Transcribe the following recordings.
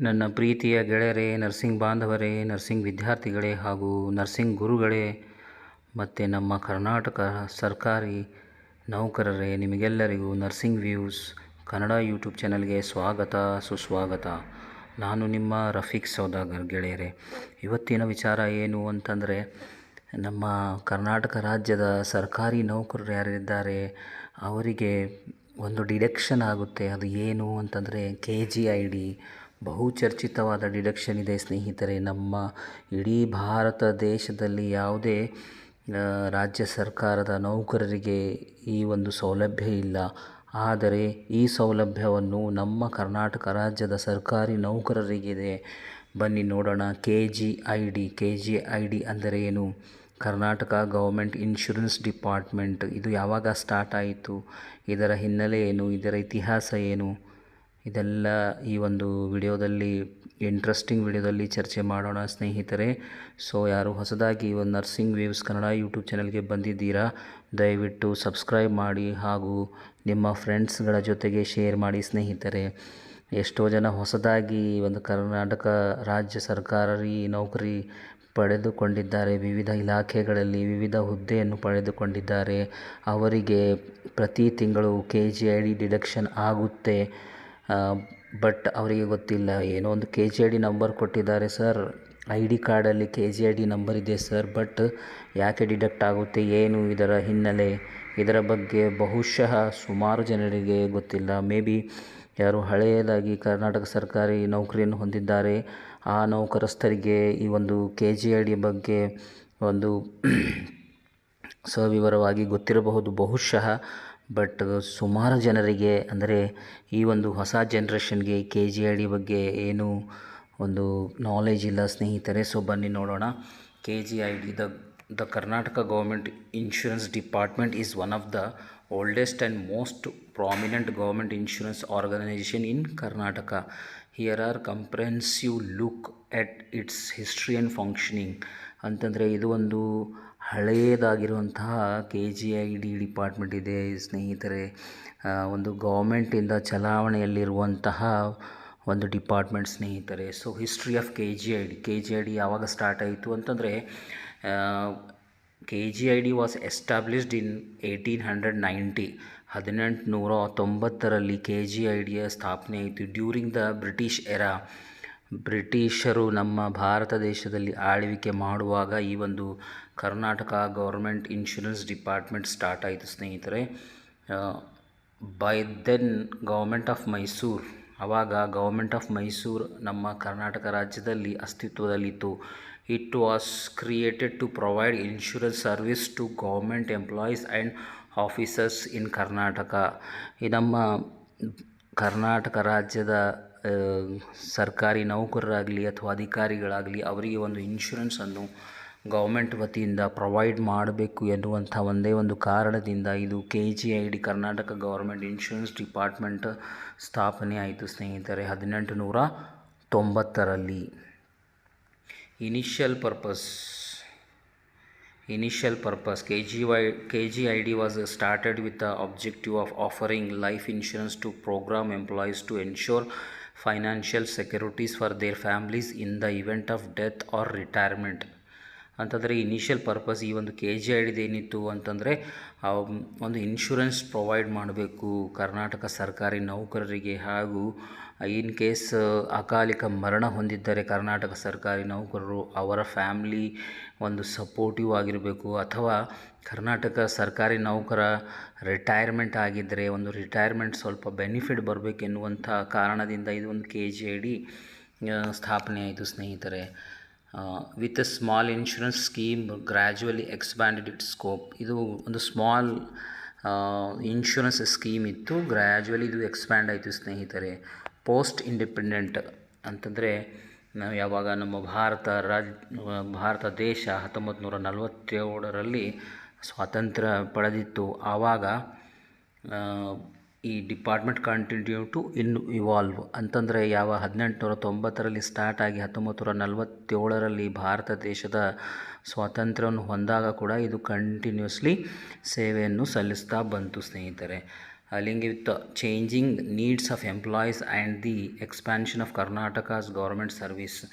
ನನ್ನ ಪ್ರೀತಿಯ ಗೆಳೆಯರೇ, ನರ್ಸಿಂಗ್ ಬಾಂಧವರೇ, ನರ್ಸಿಂಗ್ ವಿದ್ಯಾರ್ಥಿಗಳೇ ಹಾಗೂ ನರ್ಸಿಂಗ್ ಗುರುಗಳೇ, ಮತ್ತು ನಮ್ಮ ಕರ್ನಾಟಕ ಸರ್ಕಾರಿ ನೌಕರರೇ, ನಿಮಗೆಲ್ಲರಿಗೂ ನರ್ಸಿಂಗ್ ವ್ಯೂಸ್ ಕನ್ನಡ ಯೂಟ್ಯೂಬ್ ಚಾನಲ್ಗೆ ಸ್ವಾಗತ, ಸುಸ್ವಾಗತ. ನಾನು ನಿಮ್ಮ ರಫೀಕ್ ಸೌದಾಗರ್ ಗೆಳೆಯರೇ. ಇವತ್ತಿನ ವಿಚಾರ ಏನು ಅಂತಂದರೆ, ನಮ್ಮ ಕರ್ನಾಟಕ ರಾಜ್ಯದ ಸರ್ಕಾರಿ ನೌಕರರು ಯಾರಿದ್ದಾರೆ, ಅವರಿಗೆ ಒಂದು ಡಿಡಕ್ಷನ್ ಆಗುತ್ತೆ. ಅದು ಏನು ಅಂತಂದರೆ, ಕೆ ಜಿ ಐ ಡಿ ಬಹುಚರ್ಚಿತವಾದ ಡಿಡಕ್ಷನ್ ಇದೆ, ಸ್ನೇಹಿತರೆ. ನಮ್ಮ ಇಡೀ ಭಾರತ ದೇಶದಲ್ಲಿ ಯಾವುದೇ ರಾಜ್ಯ ಸರ್ಕಾರದ ನೌಕರರಿಗೆ ಈ ಒಂದು ಸೌಲಭ್ಯ ಇಲ್ಲ. ಆದರೆ ಈ ಸೌಲಭ್ಯವನ್ನು ನಮ್ಮ ಕರ್ನಾಟಕ ರಾಜ್ಯದ ಸರ್ಕಾರಿ ನೌಕರರಿಗಿದೆ. ಬನ್ನಿ ನೋಡೋಣ. K G I D K G I D ಅಂದರೆ ಏನು? Karnataka government insurance department. ಇದು ಯಾವಾಗ ಸ್ಟಾರ್ಟ್ ಆಯಿತು? ಇದರ ಹಿನ್ನೆಲೆ ಏನು? ಇದರ ಇತಿಹಾಸ ಏನು? ಇದೆಲ್ಲ ಈ ಒಂದು ವಿಡಿಯೋದಲ್ಲಿ ಇಂಟ್ರೆಸ್ಟಿಂಗ್ ವಿಡಿಯೋದಲ್ಲಿ ಚರ್ಚೆ ಮಾಡೋಣ ಸ್ನೇಹಿತರೆ. ಸೊ ಯಾರು ಹೊಸದಾಗಿ ಒಂದು ನರ್ಸಿಂಗ್ ವೇವ್ಸ್ ಕನ್ನಡ ಯೂಟ್ಯೂಬ್ ಚಾನಲ್ಗೆ ಬಂದಿದ್ದೀರಾ, ದಯವಿಟ್ಟು ಸಬ್ಸ್ಕ್ರೈಬ್ ಮಾಡಿ ಹಾಗೂ ನಿಮ್ಮ ಫ್ರೆಂಡ್ಸ್ಗಳ ಜೊತೆಗೆ ಶೇರ್ ಮಾಡಿ ಸ್ನೇಹಿತರೆ. ಎಷ್ಟೋ ಜನ ಹೊಸದಾಗಿ ಒಂದು ಕರ್ನಾಟಕ ರಾಜ್ಯ ಸರ್ಕಾರಿ ನೌಕರಿ ಪಡೆದುಕೊಂಡಿದ್ದಾರೆ. ವಿವಿಧ ಇಲಾಖೆಗಳಲ್ಲಿ ವಿವಿಧ ಹುದ್ದೆಯನ್ನು ಪಡೆದುಕೊಂಡಿದ್ದಾರೆ. ಅವರಿಗೆ ಪ್ರತಿ ತಿಂಗಳು K G I D deduction ಆಗುತ್ತೆ. ಬಟ್ ಅವರಿಗೆ ಗೊತ್ತಿಲ್ಲ. ಏನೋ ಒಂದು K G I D number ಕೊಟ್ಟಿದ್ದಾರೆ ಸರ್ ಐ ಡಿ ಕಾರ್ಡಲ್ಲಿ K G I D number ಇದೆ ಸರ್ ಬಟ್ ಯಾಕೆ ಡಿಡಕ್ಟ್ ಆಗುತ್ತೆ, ಏನು ಇದರ ಹಿನ್ನೆಲೆ, ಇದರ ಬಗ್ಗೆ ಬಹುಶಃ ಸುಮಾರು ಜನರಿಗೆ ಗೊತ್ತಿಲ್ಲ. ಮೇ ಬಿ ಯಾರು ಹಳೆಯದಾಗಿ ಕರ್ನಾಟಕ ಸರ್ಕಾರಿ ನೌಕರಿಯನ್ನು ಹೊಂದಿದ್ದಾರೆ. ಆ ನೌಕರಸ್ಥರಿಗೆ ಈ ಒಂದು ಕೆ ಜಿ ಐ ಡಿ ಬಗ್ಗೆ ಒಂದು ಸವಿವರವಾಗಿ ಗೊತ್ತಿರಬಹುದು. ಬಹುಶಃ ಬಟ್ ಸುಮಾರು ಜನರಿಗೆ ಅಂದರೆ ಈ ಒಂದು ಹೊಸ ಜನ್ರೇಷನ್ಗೆ ಕೆ ಜಿ ಐ ಡಿ ಬಗ್ಗೆ ಏನು ಒಂದು ನಾಲೆಜ್ ಇಲ್ಲ, ಸ್ನೇಹಿತರೆ ಸೊ ಬನ್ನಿ ನೋಡೋಣ. K G I D the the Karnataka government insurance department is one of the oldest and most prominent government insurance organisation in Karnataka here are comprehensive look at its history and functioning ಅಂತಂದರೆ ಇದು ಒಂದು ಹಳೆಯದಾಗಿರುವಂತಹ K G I D department ಇದೆ. ಸ್ನೇಹಿತರೆ ಒಂದು ಗೌರ್ಮೆಂಟಿಂದ ಚಲಾವಣೆಯಲ್ಲಿರುವಂತಹ ಒಂದು department ಸ್ನೇಹಿತರೆ. So history of K G I D K G I D ಯಾವಾಗ ಸ್ಟಾರ್ಟ್ ಆಯಿತು ಅಂತಂದರೆ K G I D was established in eighteen hundred ninety ಹದಿನೆಂಟುನೂರ ತೊಂಬತ್ತರಲ್ಲಿ ಕೆ ಜಿ ಐ ಡಿಯ ಸ್ಥಾಪನೆ ಆಯಿತು. ಡ್ಯೂರಿಂಗ್ ದ ಬ್ರಿಟಿಷ್ ಎರಾ ಬ್ರಿಟಿಷರು ನಮ್ಮ ಭಾರತ ದೇಶದಲ್ಲಿ ಆಳ್ವಿಕೆ ಮಾಡುವಾಗ ಈ ಒಂದು Karnataka government insurance department start ಆಯಿತು ಸ್ನೇಹಿತರೆ. By then government of Mysore. ಆವಾಗ ಗೌರ್ಮೆಂಟ್ ಆಫ್ ಮೈಸೂರು ನಮ್ಮ ಕರ್ನಾಟಕ ರಾಜ್ಯದಲ್ಲಿ ಅಸ್ತಿತ್ವದಲ್ಲಿತ್ತು. It was created to provide insurance service to government employees and officers in Karnataka ಈ ನಮ್ಮ ಕರ್ನಾಟಕ ರಾಜ್ಯದ ಸರ್ಕಾರಿ ನೌಕರರಾಗಲಿ ಅಥವಾ ಅಧಿಕಾರಿಗಳಾಗಲಿ ಅವರಿಗೆ ಒಂದು ಇನ್ಶೂರೆನ್ಸನ್ನು ಗೌರ್ಮೆಂಟ್ ವತಿಯಿಂದ ಪ್ರೊವೈಡ್ ಮಾಡಬೇಕು ಎನ್ನುವಂಥ ಒಂದೇ ಒಂದು ಕಾರಣದಿಂದ ಇದು K G I D Karnataka government insurance department ಸ್ಥಾಪನೆ ಆಯಿತು ಸ್ನೇಹಿತರೆ. ಹದಿನೆಂಟು ನೂರ ತೊಂಬತ್ತರಲ್ಲಿ. Initial purpose initial purpose K G Y K G I D was started with the objective of offering life insurance to programme employees to ensure financial securities for their families in the event of death or retirement ಅಂತಂದರೆ initial purpose ಈ ಒಂದು K G I ಡಿದು ಏನಿತ್ತು ಅಂತಂದರೆ ಒಂದು insurance provide ಮಾಡಬೇಕು ಕರ್ನಾಟಕ ಸರ್ಕಾರಿ ನೌಕರರಿಗೆ ಹಾಗೂ ಇನ್ ಕೇಸ್ ಅಕಾಲಿಕ ಮರಣ ಹೊಂದಿದ್ದರೆ ಕರ್ನಾಟಕ ಸರ್ಕಾರಿ ನೌಕರರು ಅವರ ಫ್ಯಾಮ್ಲಿ ಒಂದು ಸಪೋರ್ಟಿವ್ ಆಗಿರಬೇಕು ಅಥವಾ ಕರ್ನಾಟಕ ಸರ್ಕಾರಿ ನೌಕರ ರಿಟೈರ್ಮೆಂಟ್ ಆಗಿದ್ದರೆ ಒಂದು ರಿಟೈರ್ಮೆಂಟ್ ಸ್ವಲ್ಪ ಬೆನಿಫಿಟ್ ಬರಬೇಕೆನ್ನುವಂಥ ಕಾರಣದಿಂದ ಇದು ಒಂದು ಕೆ ಜಿ ಐ ಡಿ ಸ್ಥಾಪನೆ ಆಯಿತು ಸ್ನೇಹಿತರೆ. With a small insurance scheme gradually expanded it scope ಇದು ಒಂದು ಸ್ಮಾಲ್ ಇನ್ಶೂರೆನ್ಸ್ ಸ್ಕೀಮ್ ಇತ್ತು. ಗ್ರ್ಯಾಜುವಲಿ ಇದು ಎಕ್ಸ್ಪ್ಯಾಂಡ್ ಆಯಿತು ಸ್ನೇಹಿತರೆ. ಪೋಸ್ಟ್ ಇಂಡಿಪೆಂಡೆಂಟ್ ಅಂತಂದರೆ ನಾವು ಯಾವಾಗ ನಮ್ಮ ಭಾರತ ರಾಜ್, ಭಾರತ ದೇಶ ಹತ್ತೊಂಬತ್ತು ನೂರ ನಲವತ್ತೇಳರಲ್ಲಿ ಸ್ವಾತಂತ್ರ್ಯ ಪಡೆದಿತ್ತು. ಆವಾಗ ಈ department continue to in evolve. ಅಂತಂದರೆ ಯಾವ ಹದಿನೆಂಟುನೂರ ತೊಂಬತ್ತರಲ್ಲಿ ಸ್ಟಾರ್ಟ್ ಆಗಿ ಹತ್ತೊಂಬತ್ತು ನೂರ ನಲವತ್ತೇಳರಲ್ಲಿ ಭಾರತ ದೇಶದ ಸ್ವಾತಂತ್ರ್ಯವನ್ನು ಹೊಂದಾಗ ಕೂಡ ಇದು ಕಂಟಿನ್ಯೂಸ್ಲಿ ಸೇವೆಯನ್ನು ಸಲ್ಲಿಸ್ತಾ ಬಂತು ಸ್ನೇಹಿತರೆ. Aligning with changing needs of employees and the expansion of Karnataka's government service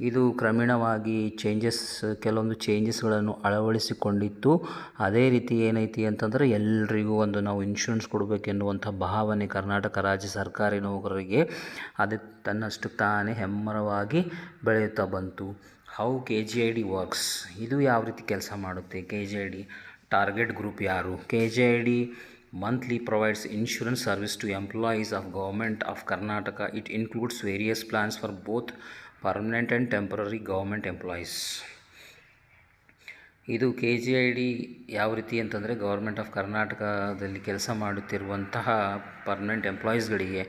ಇದು ಕ್ರಮೇಣವಾಗಿ ಚೇಂಜಸ್ ಕೆಲವೊಂದು ಚೇಂಜಸ್ಗಳನ್ನು ಅಳವಡಿಸಿಕೊಂಡಿತ್ತು. ಅದೇ ರೀತಿ ಏನೈತಿ ಅಂತಂದರೆ ಎಲ್ರಿಗೂ ಒಂದು ನಾವು ಇನ್ಶೂರೆನ್ಸ್ ಕೊಡಬೇಕೆನ್ನುವಂಥ ಭಾವನೆ ಕರ್ನಾಟಕ ರಾಜ್ಯ ಸರ್ಕಾರಿ ನೌಕರರಿಗೆ ಅದು ತನ್ನಷ್ಟು ತಾನೇ ಹೆಮ್ಮರವಾಗಿ ಬೆಳೆಯುತ್ತಾ ಬಂತು. How K G I D works ಇದು ಯಾವ ರೀತಿ ಕೆಲಸ ಮಾಡುತ್ತೆ? K G I D target group ಯಾರು? K G I D provides insurance service to employees of government of karnataka. It includes various plans for both permanent and temporary government employees ಇದು K G I D ಯಾವ ರೀತಿ ಅಂತಂದರೆ government of ಕರ್ನಾಟಕದಲ್ಲಿ ಕೆಲಸ ಮಾಡುತ್ತಿರುವಂತಹ permanent ಎಂಪ್ಲಾಯೀಸ್ಗಳಿಗೆ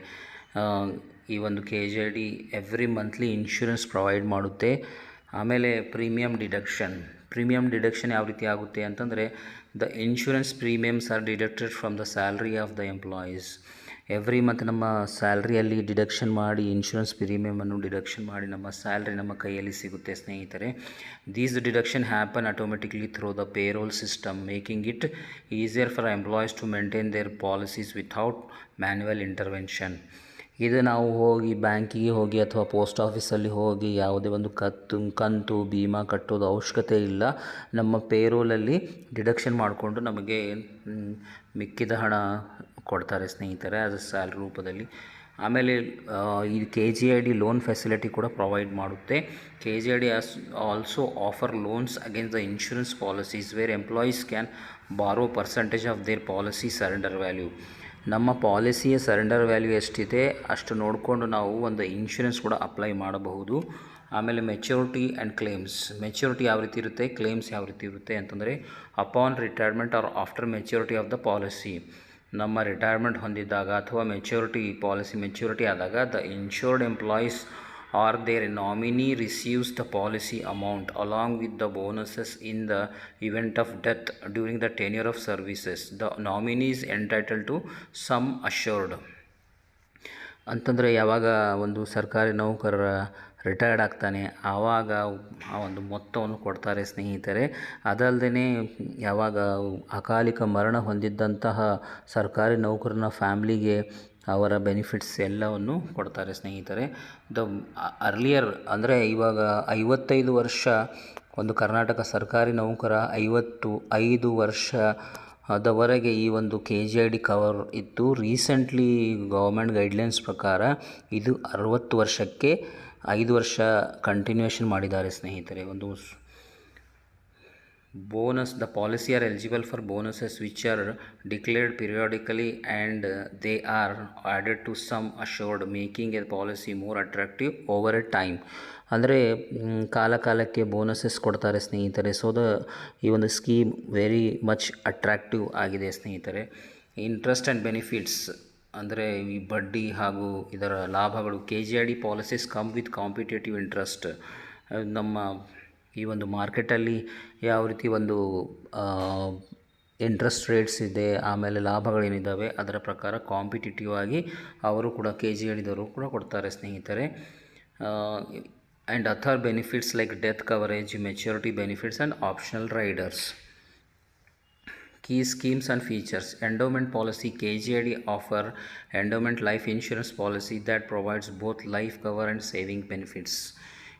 ಈ ಒಂದು K G I D every monthly insurance provide ಮಾಡುತ್ತೆ. ಆಮೇಲೆ ಪ್ರೀಮಿಯಂ ಡಿಡಕ್ಷನ್ ಪ್ರೀಮಿಯಂ ಡಿಡಕ್ಷನ್ ಯಾವ ರೀತಿ ಆಗುತ್ತೆ ಅಂತಂದರೆ the insurance premiums are deducted from the salary of the employees every month ನಮ್ಮ ಸ್ಯಾಲ್ರಿಯಲ್ಲಿ ಡಿಡಕ್ಷನ್ ಮಾಡಿ ಇನ್ಶೂರೆನ್ಸ್ ಪ್ರೀಮಿಯಮನ್ನು ಡಿಡಕ್ಷನ್ ಮಾಡಿ ನಮ್ಮ ಸ್ಯಾಲ್ರಿ ನಮ್ಮ ಕೈಯಲ್ಲಿ ಸಿಗುತ್ತೆ ಸ್ನೇಹಿತರೆ. These deduction happen automatically through the payroll system making it easier for employees to maintain their policies without manual intervention ಇದು ನಾವು ಹೋಗಿ ಬ್ಯಾಂಕಿಗೆ ಹೋಗಿ ಅಥವಾ ಪೋಸ್ಟ್ ಆಫೀಸಲ್ಲಿ ಹೋಗಿ ಯಾವುದೇ ಒಂದು ಕತ್ತು, ಕಂತು ಭೀಮಾ ಕಟ್ಟೋದು ಅವಶ್ಯಕತೆ ಇಲ್ಲ. ನಮ್ಮ ಪೇರೋಲಲ್ಲಿ ಡಿಡಕ್ಷನ್ ಮಾಡಿಕೊಂಡು ನಮಗೆ ಮಿಕ್ಕಿದ ಹಣ ಕೊಡ್ತಾರೆ ಸ್ನೇಹಿತರೆ, ಅದು ಸ್ಯಾಲ್ರಿ ರೂಪದಲ್ಲಿ. ಆಮೇಲೆ ಈ K G I D loan facility ಕೂಡ ಪ್ರೊವೈಡ್ ಮಾಡುತ್ತೆ. K G I D as also offer loans against the insurance policies where employees can borrow percentage of their policy surrender value ನಮ್ಮ ಪಾಲಿಸಿಯ ಸರೆಂಡರ್ ವ್ಯಾಲ್ಯೂ ಎಷ್ಟಿದೆ, ಅಷ್ಟು ನೋಡಿಕೊಂಡು ನಾವು ಒಂದು insurance ಕೂಡ ಅಪ್ಲೈ ಮಾಡಬಹುದು. ಆಮೇಲೆ ಮೆಚ್ಯೂರಿಟಿ ಆ್ಯಂಡ್ ಕ್ಲೇಮ್ಸ್ ಮೆಚ್ಯೂರಿಟಿ ಯಾವ ರೀತಿ ಇರುತ್ತೆ? ಕ್ಲೇಮ್ಸ್ ಯಾವ ರೀತಿ ಇರುತ್ತೆ ಅಂತಂದರೆ upon retirement or after maturity of the policy ನಮ್ಮ ರಿಟೈರ್ಮೆಂಟ್ ಹೊಂದಿದ್ದಾಗ ಅಥವಾ ಮೆಚ್ಯೂರಿಟಿ ಪಾಲಿಸಿ ಮೆಚ್ಯೂರಿಟಿ ಆದಾಗ the insured employees or their nominee receives the policy amount along with the bonuses in the event of death during the tenure of services the nominees entitle to sum assured ಅಂತಂದರೆ ಯಾವಾಗ ಒಂದು ಸರ್ಕಾರಿ ನೌಕರರ retired ಆಗ್ತಾನೆ. ಆವಾಗ ಆ ಒಂದು ಮೊತ್ತವನ್ನು ಕೊಡ್ತಾರೆ ಸ್ನೇಹಿತರೆ. ಅದಲ್ಲದೆ ಯಾವಾಗ ಅಕಾಲಿಕ ಮರಣ ಹೊಂದಿದ್ದಂತಹ ಸರ್ಕಾರಿ ನೌಕರನ ಫ್ಯಾಮ್ಲಿಗೆ ಅವರ ಬೆನಿಫಿಟ್ಸ್ ಎಲ್ಲವನ್ನು ಕೊಡ್ತಾರೆ ಸ್ನೇಹಿತರೆ. ದ ಅರ್ಲಿಯರ್ ಅಂದರೆ ಇವಾಗ ಐವತ್ತೈದು ವರ್ಷ ಒಂದು ಕರ್ನಾಟಕ ಸರ್ಕಾರಿ ನೌಕರ ಐವತ್ತು ಐದು ವರ್ಷ ಅದವರೆಗೆ ಈ ಒಂದು K G I D cover ಇತ್ತು. ರೀಸೆಂಟ್ಲಿ ಗೌರ್ಮೆಂಟ್ ಗೈಡ್ಲೈನ್ಸ್ ಪ್ರಕಾರ ಇದು ಅರವತ್ತು ವರ್ಷಕ್ಕೆ ಐದು ವರ್ಷ ಕಂಟಿನ್ಯೂಷನ್ ಮಾಡಿದ್ದಾರೆ ಸ್ನೇಹಿತರೆ. ಒಂದು bonus the policy are eligible for bonuses which are declared periodically and they are added to sum assured making a policy more attractive over a time ಅಂದರೆ ಕಾಲ ಕಾಲಕ್ಕೆ ಬೋನಸಸ್ ಕೊಡ್ತಾರೆ ಸ್ನೇಹಿತರೆ. ಸೊ ದ ಈ ಒಂದು ಸ್ಕೀಮ್ ವೆರಿ ಮಚ್ ಅಟ್ರಾಕ್ಟಿವ್ ಆಗಿದೆ ಸ್ನೇಹಿತರೆ. Interest and benefits ಅಂದರೆ ಈ ಬಡ್ಡಿ ಹಾಗೂ ಇದರ ಲಾಭಗಳು K G I D policies come with competitive interest ನಮ್ಮ ಈ ಒಂದು ಮಾರ್ಕೆಟಲ್ಲಿ ಯಾವ ರೀತಿ ಒಂದು ಇಂಟ್ರೆಸ್ಟ್ ರೇಟ್ಸ್ ಇದೆ, ಆಮೇಲೆ ಲಾಭಗಳೇನಿದ್ದಾವೆ ಅದರ ಪ್ರಕಾರ ಕಾಂಪಿಟೇಟಿವ್ ಆಗಿ ಅವರು ಕೂಡ ಕೆ ಜಿ ಹಿಡಿದವರು ಕೂಡ ಕೊಡ್ತಾರೆ ಸ್ನೇಹಿತರೆ. And other benefits like death coverage maturity benefits and optional riders Key schemes and features Endowment policy KGID offer endowment life insurance policy that provides both life cover and saving benefits.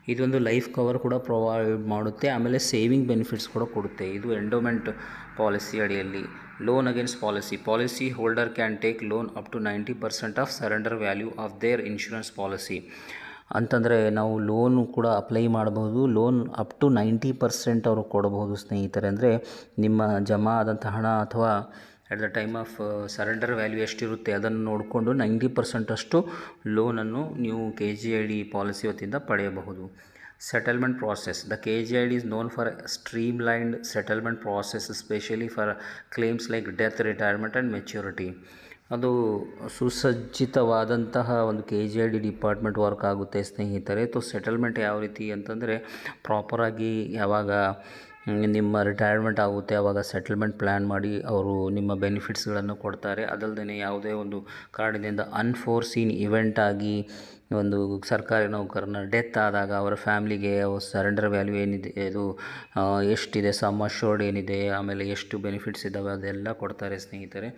ಇದೊಂದು life cover ಕೂಡ provide ಮಾಡುತ್ತೆ ಆಮೇಲೆ saving benefits ಕೂಡ ಕೊಡುತ್ತೆ ಇದು endowment policy ಅಡಿಯಲ್ಲಿ loan against policy policy holder can take loan up to ninety percent of surrender value of their insurance policy ಅಂತಂದರೆ ನಾವು ಲೋನು ಕೂಡ ಅಪ್ಲೈ ಮಾಡಬಹುದು. Loan up to ninety percent ಅವರು ಕೊಡಬಹುದು ಸ್ನೇಹಿತರೆ. ಅಂದರೆ ನಿಮ್ಮ ಜಮಾ ಆದಂಥ ಹಣ ಅಥವಾ at the time of surrender value ಎಷ್ಟಿರುತ್ತೆ ಅದನ್ನು ನೋಡಿಕೊಂಡು ನೈಂಟಿ ಪರ್ಸೆಂಟಷ್ಟು ಲೋನನ್ನು ನೀವು K G I D policy ವತಿಯಿಂದ ಪಡೆಯಬಹುದು. Settlement process the K G I D is known for streamlined settlement process specially for claims like death retirement and maturity ಅದು ಸುಸಜ್ಜಿತವಾದಂತಹ ಒಂದು K G I D department work ಆಗುತ್ತೆ ಸ್ನೇಹಿತರೆ. ತೊ settlement ಯಾವ ರೀತಿ ಅಂತಂದರೆ ಪ್ರಾಪರಾಗಿ ಯಾವಾಗ ನಿಮ್ಮ ರಿಟೈರ್ಮೆಂಟ್ ಆಗುತ್ತೆ ಆವಾಗ ಸೆಟಲ್ಮೆಂಟ್ ಪ್ಲ್ಯಾನ್ ಮಾಡಿ ಅವರು ನಿಮ್ಮ ಬೆನಿಫಿಟ್ಸ್ಗಳನ್ನು ಕೊಡ್ತಾರೆ. ಅದಲ್ಲದೆ ಯಾವುದೇ ಒಂದು ಕಾರಣದಿಂದ ಅನ್ಫೋರ್ಸೀನ್ ಇವೆಂಟ್ ಆಗಿ ಒಂದು ಸರ್ಕಾರಿ ನೌಕರನ ಡೆತ್ ಆದಾಗ ಅವರ ಫ್ಯಾಮ್ಲಿಗೆ ಸರೆಂಡರ್ ವ್ಯಾಲ್ಯೂ ಏನಿದೆ ಇದು ಎಷ್ಟಿದೆ ಸಮ್ ಅಶೋರ್ಡ್ ಏನಿದೆ, ಆಮೇಲೆ ಎಷ್ಟು ಬೆನಿಫಿಟ್ಸ್ ಇದ್ದಾವೆ ಅದೆಲ್ಲ ಕೊಡ್ತಾರೆ ಸ್ನೇಹಿತರೆ.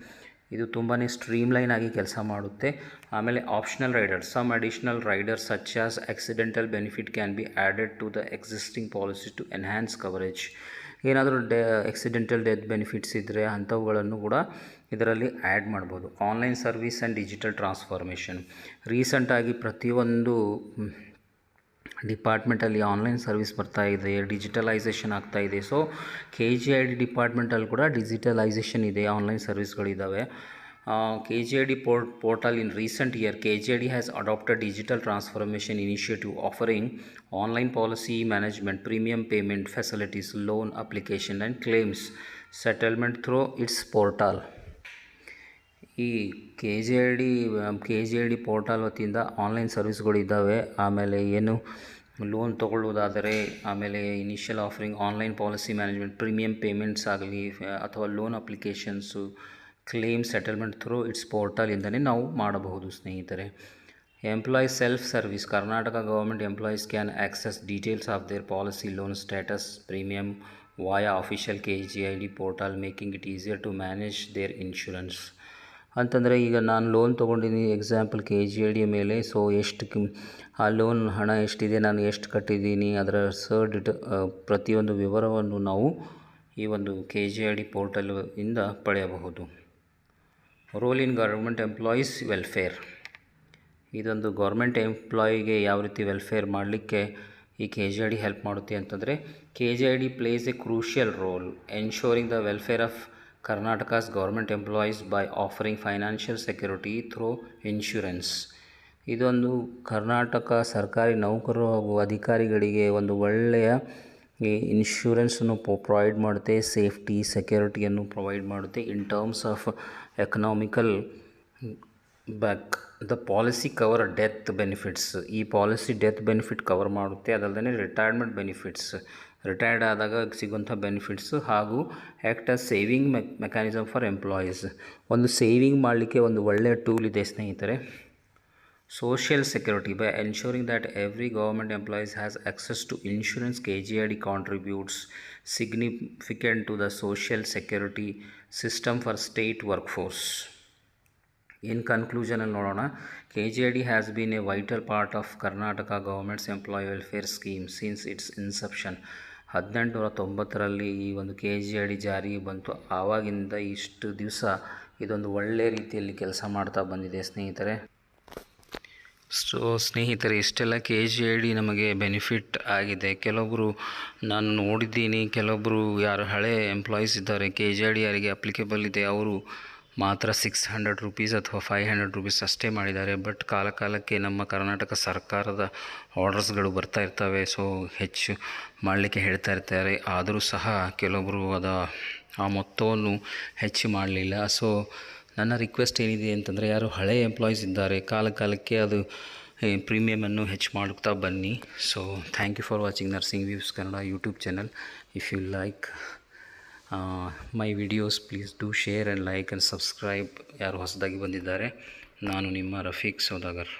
ಇದು ತುಂಬಾ ಸ್ಟ್ರೀಮ್ಲೈನ್ ಆಗಿ ಕೆಲಸ ಮಾಡುತ್ತೆ. ಆಮೇಲೆ optional riders some additional riders such as accidental benefit can be added to the existing policy to enhance coverage ಏನಾದರೂ ಡೆ ಎಕ್ಸಿಡೆಂಟಲ್ ಡೆತ್ ಬೆನಿಫಿಟ್ಸ್ ಇದ್ದರೆ ಅಂಥವುಗಳನ್ನು ಕೂಡ ಇದರಲ್ಲಿ ಆ್ಯಡ್ ಮಾಡ್ಬೋದು. Online service and digital transformation ರೀಸೆಂಟಾಗಿ ಪ್ರತಿಯೊಂದು ಡಿಪಾರ್ಟ್ಮೆಂಟಲ್ಲಿ ಆನ್ಲೈನ್ ಸರ್ವಿಸ್ ಬರ್ತಾ ಇದೆ, ಡಿಜಿಟಲೈಸೇಷನ್ ಆಗ್ತಾ ಇದೆ. So K G I D ಡಿಪಾರ್ಟ್ಮೆಂಟಲ್ಲಿ ಕೂಡ ಡಿಜಿಟಲೈಸೇಷನ್ ಇದೆ, online ಸರ್ವಿಸ್ಗಳಿದ್ದಾವೆ K G I D port, portal in recent year K G I D has adapted digital transformation initiative offering online policy management premium payment facilities loan application and claims settlement through its portal ಈ K G I D K G L D portal ವತಿಯಿಂದ online ಸರ್ವಿಸ್ಗಳಿದ್ದಾವೆ ಆಮೇಲೆ ಏನು loan ತೊಗೊಳ್ಳೋದಾದರೆ ಆಮೇಲೆ initial offering online policy management premium payments ಆಗಲಿ, ಅಥವಾ loan applications claim settlement through its ಪೋರ್ಟಲಿಂದಲೇ ನಾವು ಮಾಡಬಹುದು, ಸ್ನೇಹಿತರೆ. Employees self service Karnataka government employees can access details of their policy loan status premium via official K G I D portal making it easier to manage their insurance ಅಂತಂದರೆ ಈಗ ನಾನು loan ತೊಗೊಂಡಿದ್ದೀನಿ example K G I D ಮೇಲೆ so ಎಷ್ಟು ಆ loan ಹಣ ಎಷ್ಟಿದೆ, ನಾನು ಎಷ್ಟು ಕಟ್ಟಿದ್ದೀನಿ, ಅದರ ಸರ್ ಡಿಟ ಪ್ರತಿಯೊಂದು ವಿವರವನ್ನು ನಾವು ಈ ಒಂದು K G I D portal ಇಂದ ಪಡೆಯಬಹುದು. Role in government employees welfare ಇದೊಂದು ಗೌರ್ಮೆಂಟ್ ಎಂಪ್ಲಾಯಿಗೆ ಯಾವ ರೀತಿ ವೆಲ್ಫೇರ್ ಮಾಡಲಿಕ್ಕೆ ಈ K G I D help ಮಾಡುತ್ತೆ ಅಂತಂದರೆ K G I D plays a crucial role ensuring the welfare of Karnataka's government employees by offering financial security through insurance ಇದೊಂದು ಕರ್ನಾಟಕ ಸರ್ಕಾರಿ ನೌಕರರು ಹಾಗೂ ಅಧಿಕಾರಿಗಳಿಗೆ ಒಂದು ಒಳ್ಳೆಯ ಇನ್ಶೂರೆನ್ಸನ್ನು ಪ್ರೊವೈಡ್ ಮಾಡುತ್ತೆ ಸೇಫ್ಟಿ ಸೆಕ್ಯೂರಿಟಿಯನ್ನು ಪ್ರೊವೈಡ್ ಮಾಡುತ್ತೆ in terms of economical back the policy cover death benefits ಈ ಪಾಲಿಸಿ ಡೆತ್ ಬೆನಿಫಿಟ್ ಕವರ್ ಮಾಡುತ್ತೆ ಅದಲ್ಲದೆ ರಿಟೈರ್ಮೆಂಟ್ ಬೆನಿಫಿಟ್ಸ್ ರಿಟೈರ್ಡ್ ಆದಾಗ ಸಿಗುವಂಥ ಬೆನಿಫಿಟ್ಸು ಹಾಗೂ act a saving mech mechanism for employees ಒಂದು ಸೇವಿಂಗ್ ಮಾಡಲಿಕ್ಕೆ ಒಂದು ಒಳ್ಳೆಯ ಟೂಲ್ ಇದೆ ಸ್ನೇಹಿತರೆ. Social security by ensuring that every government employees has access to insurance K G I D contributes significant to the social security system for state workforce in ಕನ್ಕ್ಲೂಷನಲ್ಲಿ ನೋಡೋಣ. K G I D has been a vital part of Karnataka government's employ welfare scheme since its inception ಹದಿನೆಂಟುನೂರ ತೊಂಬತ್ತರಲ್ಲಿ ಈ ಒಂದು K G I D ಜಾರಿಗೆ ಬಂತು. ಆವಾಗಿಂದ ಇಷ್ಟು ದಿವಸ ಇದೊಂದು ಒಳ್ಳೆಯ ರೀತಿಯಲ್ಲಿ ಕೆಲಸ ಮಾಡ್ತಾ ಬಂದಿದೆ ಸ್ನೇಹಿತರೆ. ಸೊ, ಸ್ನೇಹಿತರೆ, ಇಷ್ಟೆಲ್ಲ ಕೆ ಜಿ ಐ ಡಿ ನಮಗೆ ಬೆನಿಫಿಟ್ ಆಗಿದೆ. ಕೆಲವೊಬ್ಬರು ನಾನು ನೋಡಿದ್ದೀನಿ ಕೆಲವೊಬ್ಬರು ಯಾರು ಹಳೆ ಎಂಪ್ಲಾಯೀಸ್ ಇದ್ದಾರೆ ಕೆ ಜಿ ಐ ಡಿ ಯಾರಿಗೆ ಅಪ್ಲಿಕೇಬಲ್ ಇದೆ, ಅವರು ಮಾತ್ರ ಸಿಕ್ಸ್ ಹಂಡ್ರೆಡ್ ರುಪೀಸ್ ಅಥವಾ ಫೈವ್ ಹಂಡ್ರೆಡ್ ರುಪೀಸ್ ಅಷ್ಟೇ ಮಾಡಿದ್ದಾರೆ. ಬಟ್ ಕಾಲ ಕಾಲಕ್ಕೆ ನಮ್ಮ ಕರ್ನಾಟಕ ಸರ್ಕಾರದ ಆರ್ಡರ್ಸ್ಗಳು ಬರ್ತಾ ಇರ್ತವೆ. ಸೊ, ಹೆಚ್ಚು ಮಾಡಲಿಕ್ಕೆ ಹೇಳ್ತಾ ಇರ್ತಾರೆ. ಆದರೂ ಸಹ ಕೆಲವೊಬ್ಬರು ಅದ, ಆ ಮೊತ್ತವನ್ನು ಹೆಚ್ಚು ಮಾಡಲಿಲ್ಲ. ಸೊ, ನನ್ನ ರಿಕ್ವೆಸ್ಟ್ ಏನಿದೆ ಅಂತಂದರೆ, ಯಾರು ಹಳೆ ಎಂಪ್ಲಾಯೀಸ್ ಇದ್ದಾರೆ ಕಾಲ ಕಾಲಕ್ಕೆ ಅದು ಪ್ರೀಮಿಯಮನ್ನು ಹೆಚ್ಚು ಮಾಡುತ್ತಾ ಬನ್ನಿ. So thank you for watching nursing views Kannada YouTube channel if you like my videos please do share and like and subscribe ಯಾರು ಹೊಸದಾಗಿ ಬಂದಿದ್ದಾರೆ, ನಾನು ನಿಮ್ಮ ರಫೀಕ್ ಸೌದಾಗರ್.